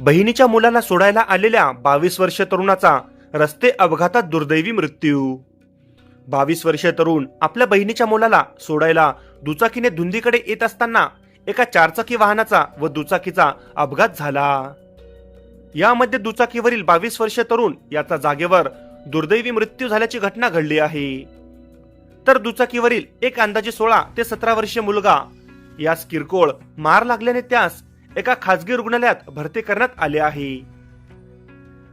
बहिणीच्या मुलाला सोडायला आलेल्या बावीस वर्षीय तरुणाचा रस्ते अपघातात दुर्दैवी मृत्यू. बावीस वर्षीय तरुण आपल्या बहिणीच्या मुलाला सोडायला दुचाकीने धुंदीकडे येत असताना एका चारचाकी वाहनाचा व दुचाकीचा अपघात झाला. यामध्ये दुचाकीवरील बावीस वर्षीय तरुण याचा जागेवर दुर्दैवी मृत्यू झाल्याची घटना घडली आहे. तर दुचाकीवरील एक अंदाजे सोळा ते सतरा वर्षीय मुलगा यास किरकोळ मार लागल्याने त्यास एका खासगी रुग्णालयात भरती करण्यात आले आहे.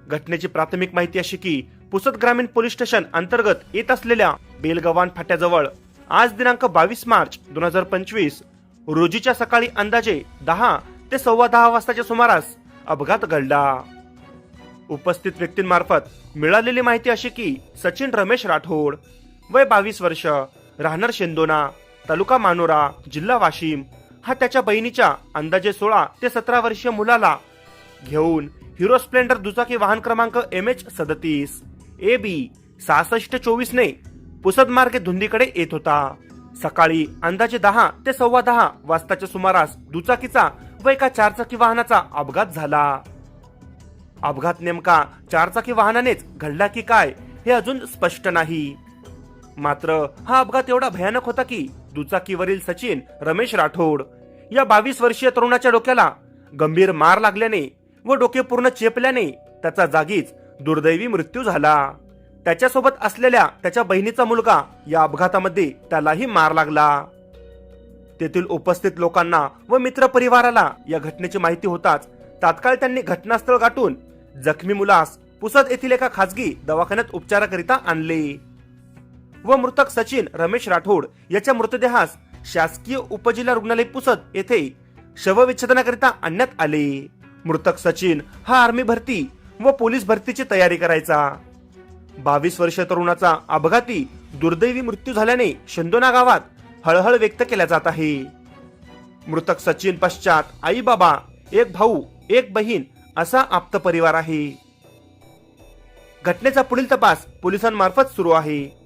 घटनेची प्राथमिक माहिती अशी की पुसद ग्रामीण पोलीस स्टेशन अंतर्गत येत असलेल्या बेलगव्हाण फाट्याजवळ आज दिनांक बावीस मार्च दोन हजार पंचवीस रोजीच्या सकाळी अंदाजे दहा ते सव्वा दहा वाजताच्या सुमारास अपघात घडला. उपस्थित व्यक्तींमार्फत मिळालेली माहिती अशी की सचिन रमेश राठोड वय बावीस वर्ष राहणार शेंदोना तालुका मानोरा जिल्हा वाशिम हा त्याच्या बहिणीच्या अंदाजे सोळा ते सतरा वर्षीय मुलाला घेऊन हिरो स्प्लेंडर दुचाकी वाहन क्रमांक एम एच सदतीस ए बी सहासष्ट चोवीस ने पुसद मार्गे धुंदीकडे येत होता. सकाळी अंदाजे दहा ते सव्वा दहा वाजताच्या सुमारास दुचाकीचा व एका चारचाकी वाहनाचा अपघात झाला. अपघात नेमका चारचाकी वाहनानेच घडला की काय हे अजून स्पष्ट नाही. मात्र हा अपघात एवढा भयानक होता की दुचाकीवरील सचिन रमेश राठोड या बावीस वर्षीय तरुणाच्या डोक्याला गंभीर मार लागल्याने व डोके पूर्ण चेपल्याने त्याचा जागीच दुर्दैवी मृत्यू झाला. त्याच्यासोबत असलेल्या त्याच्या बहिणीचा मुलगा या अपघातामध्ये त्यालाही मार लागला. तेथील उपस्थित लोकांना व मित्र परिवाराला या घटनेची माहिती होताच तात्काळ त्यांनी घटनास्थळ गाठून जखमी मुलास पुसद येथील एका खासगी दवाखान्यात उपचाराकरिता आणले. व मृतक सचिन रमेश राठोड याच्या मृतदेहास शासकीय उपजिल्हा रुग्णालय पुसद येथे शवविच्छेदनाकरिता आणण्यात आले. मृतक सचिन हा आर्मी भरती व पोलीस भरतीची तयारी करायचा. बावीस वर्ष तरुणाचा अपघाती दुर्दैवी मृत्यू झाल्याने शेंदोना गावात हळहळ व्यक्त केल्या जात आहे. मृतक सचिन पश्चात आई बाबा एक भाऊ एक बहीण असा आप्त परिवार आहे. घटनेचा पुढील तपास पोलिसांमार्फत सुरू आहे.